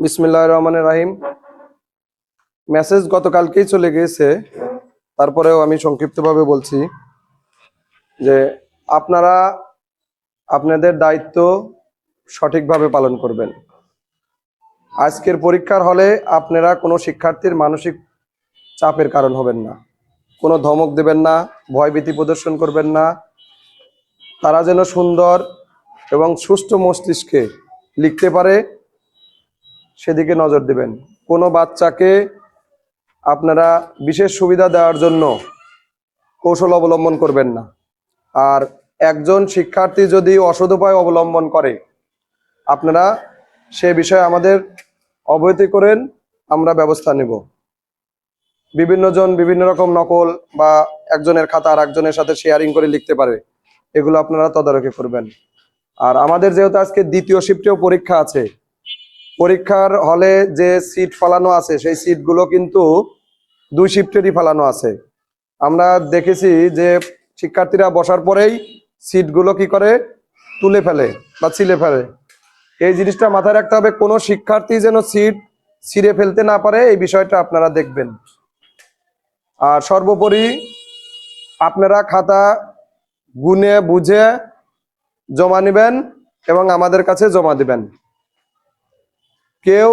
বিসমিল্লাহ রহমানের রাহিম। মেসেজ গতকালকেই চলে গিয়েছে। তারপরেও আমি সংক্ষিপ্তভাবে বলছি যে আপনারা আপনাদের দায়িত্ব সঠিকভাবে পালন করবেন। আজকের পরীক্ষার হলে আপনারা কোনো শিক্ষার্থীর মানসিক চাপের কারণ হবেন না। কোনো ধমক দেবেন না, ভয়ভীতি প্রদর্শন করবেন না। তারা যেন সুন্দর এবং সুষ্ঠু মস্তিষ্কে লিখতে পারে সেদিকে নজর দিবেন। কোনো বাচ্চাকে আপনারা বিশেষ সুবিধা দেওয়ার জন্য কৌশল অবলম্বন করবেন না। আর একজন শিক্ষার্থী যদি অসৎ উপায় অবলম্বন করে, আপনারা সে বিষয়ে আমাদের অবহিত করেন, আমরা ব্যবস্থা নেব। বিভিন্ন জন বিভিন্ন রকম নকল বা একজনের খাতা আর একজনের সাথে শেয়ারিং করে লিখতে পারে, এগুলো আপনারা তদারকি করবেন। আর আমাদের যেহেতু আজকে দ্বিতীয় শিফটেও পরীক্ষা আছে পরীক্ষার হলে যে সিট ফালানো আছে, সেই সিটগুলো কিন্তু দুই শিফটেরই ফালানো আছে। আমরা দেখেছি যে শিক্ষার্থীরা বসার পরেই সিটগুলো কি করে? তুলে ফেলে বা ছিলে ফেলে। এই জিনিসটা মাথায় রাখতে হবে, কোনো শিক্ষার্থী যেন সিট ছিঁড়ে ফেলতে না পারে, এই বিষয়টা আপনারা দেখবেন। আর সর্বোপরি আপনারা খাতা গুনে বুঝে জমা নেবেন এবং আমাদের কাছে জমা দিবেন। কেউ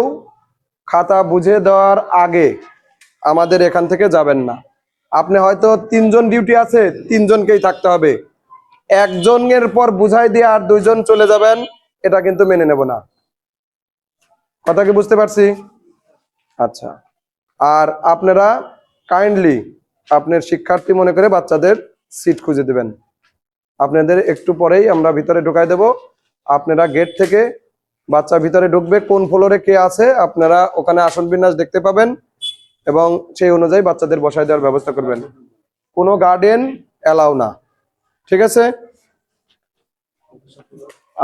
খাতা বুঝে দেওয়ার আগে আমাদের এখান থেকে যাবেন না। আপনি হয়তো তিনজন ডিউটি আছে, তিনজনকেই থাকতে হবে। একজনের পর বুঝাই দিয়ে আর দুইজন চলে যাবেন, এটা কিন্তু মেনে নেব না। কথা কি বুঝতে পারছি? আচ্ছা। আর আপনারা কাইন্ডলি আপনার শিক্ষার্থী মনে করে বাচ্চাদের সিট খুঁজে দেবেন। আপনাদের একটু পরেই আমরা ভিতরে ঢুকাই দেব। আপনারা গেট থেকে বাচ্চা ভিতরে ঢুকবে, কোন ফ্লোরে কে আছে, আপনারা ওখানে আসন বিন্যাস দেখতে পাবেন এবং সেই অনুযায়ী বাচ্চাদের বসায় দেওয়ার ব্যবস্থা করবেন। কোনো গার্ডেন অ্যালাউ না। ঠিক আছে?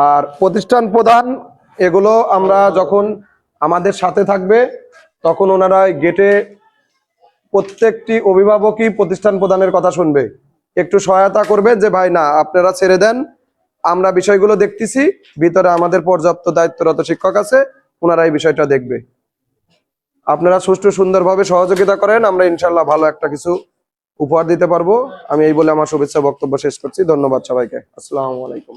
আর প্রতিষ্ঠান প্রধান, এগুলো আমরা যখন আমাদের সাথে থাকবে, তখন ওনারা গেটে প্রত্যেকটি অভিভাবকই প্রতিষ্ঠান প্রদানের কথা শুনবে। একটু সহায়তা করবে যে, ভাই, না, আপনারা ছেড়ে দেন আমরা বিষয়গুলো দেখতেছি, ভিতরে আমাদের পর্যাপ্ত দায়িত্বরত শিক্ষক আছে, ওনারা এই বিষয়টা দেখবে। আপনারা সুষ্ঠু সুন্দরভাবে সহযোগিতা করেন, আমরা ইনশাল্লাহ ভালো একটা কিছু উপহার দিতে পারব। আমি এই বলে আমার শুভেচ্ছা বক্তব্য শেষ করছি। ধন্যবাদ সবাইকে। আসসালামু আলাইকুম।